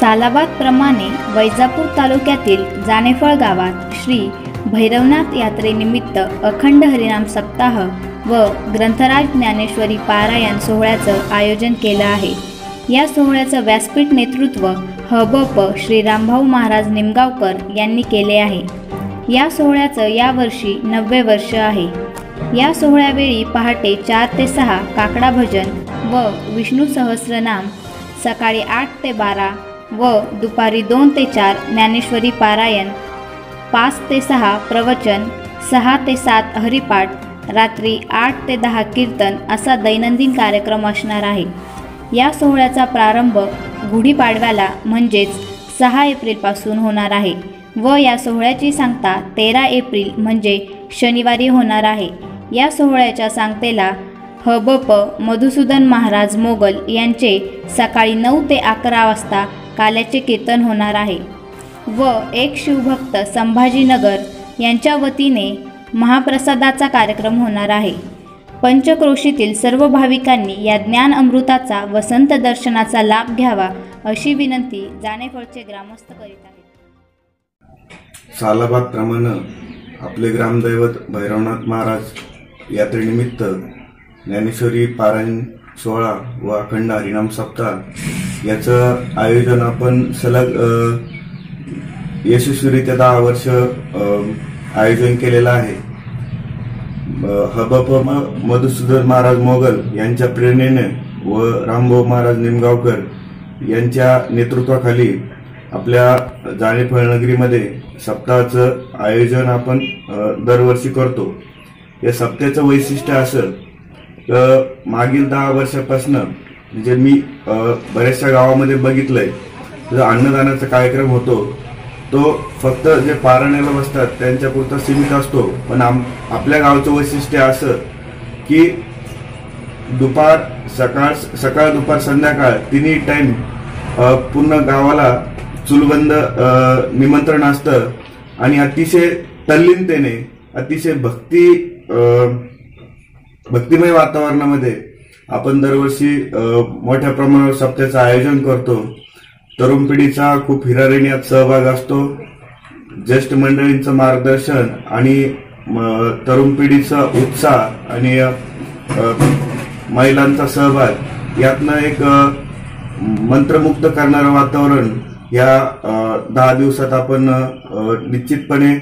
सालाबादप्रमाणे वैजापूर तालुक्यातील जानेफळ गावात श्री भैरवनाथ यात्रेनिमित्त अखंड हरिनाम सप्ताह व ग्रंथराज ज्ञानेश्वरी पारायण सोहळ्याचं आयोजन केलं आहे. या सोहळ्याचं व्यासपीठ नेतृत्व हबप श्री रामभाऊ महाराज निमगावकर यांनी केले आहे. या सोहळ्याचं यावर्षी नववे वर्ष आहे. या सोहळ्यावेळी पहाटे चार ते सहा काकडा भजन व विष्णू सहस्रनाम सकाळी आठ ते बारा व दुपारी दोन ते चार ज्ञानेश्वरी पारायण पाच ते सहा प्रवचन सहा ते सात हरिपाठ रात्री आठ ते दहा कीर्तन असा दैनंदिन कार्यक्रम असणार आहे. या सोहळ्याचा प्रारंभ गुढीपाडव्याला म्हणजेच सहा एप्रिलपासून होणार आहे व या सोहळ्याची सांगता तेरा एप्रिल म्हणजे शनिवारी होणार आहे. या सोहळ्याच्या सांगतेला हबप मधुसूदन महाराज मोगल यांचे सकाळी नऊ ते अकरा वाजता काल्याचे कीर्तन होणार आहे. व एक शिवभक्त संभाजीनगर यांच्या वतीने महाप्रसादाचा कार्यक्रम होणार आहे. पंचक्रोशीतील सर्व भाविकांनी या ज्ञान अमृताचा वसंत दर्शनाचा लाभ घ्यावा अशी विनंती जाणेफळचे ग्रामस्थ करीत आहेत. सालाबाद प्रमाणे आपले ग्रामदैवत भैरवनाथ महाराज यात्रेनिमित्त ज्ञानेश्वरी पारायण सोहळा व अखंड हरिनाम सप्ताह याचं आयोजन आपण सलग यशस्वीरित्या दहा वर्ष आयोजन केलेलं आहे. हबप मधुसूदन महाराज मोगल यांच्या प्रेरणेने व रामभाऊ महाराज निमगावकर यांच्या नेतृत्वाखाली आपल्या जाणेफळ नगरीमध्ये सप्ताहाचं आयोजन आपण दरवर्षी करतो. या सप्त्याचं वैशिष्ट्य असं तर मागील दहा वर्षापासून म्हणजे मी बऱ्याचशा गावामध्ये बघितलंय. जो अन्नदानाचा कार्यक्रम होतो. तो फक्त जे पारायणाला बसतात त्यांच्यापुरता सीमित असतो. पण आम आपल्या गावचं वैशिष्ट्य असं की दुपार सकाळ सकाळ दुपार संध्याकाळ तिन्ही टाइम पूर्ण गावाला चुलबंद निमंत्रण असतं. आणि अतिशय तल्लीनतेने अतिशय भक्ती भक्तिमय वातावरणामध्ये आपण दरवर्षी मोठ्या प्रमाणावर सप्त्याचं आयोजन करतो. तरुण पिढीचा खूप हिरारेण्यात सहभाग असतो. ज्येष्ठ मंडळींचं मार्गदर्शन आणि म, तरुण पिढीचा उत्साह आणि महिलांचा सहभाग यातनं एक मंत्रमुक्त करणारं वातावरण या दहा दिवसात आपण निश्चितपणे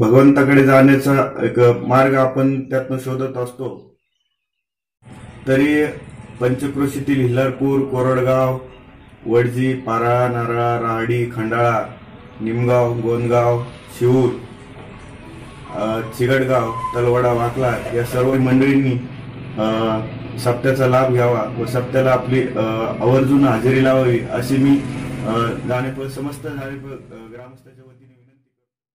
भगवंताकडे जाण्याचा एक मार्ग आपण त्यातनं शोधत असतो. तरी पंचक्रोशीतील हिल्लारपूर कोरडगाव वडजी पारा नारळा राहाडी खंडाळा निमगाव गोंदगाव शिवूर चिगडगाव तलवडा वाकला या सर्व मंडळींनी सप्त्याचा लाभ घ्यावा व सप्त्याला आपली आवर्जून हजेरी लावावी अशी मी जाणेपूर जाणेपळ समस्त जाणेपूर ग्रामस्थाच्या वतीने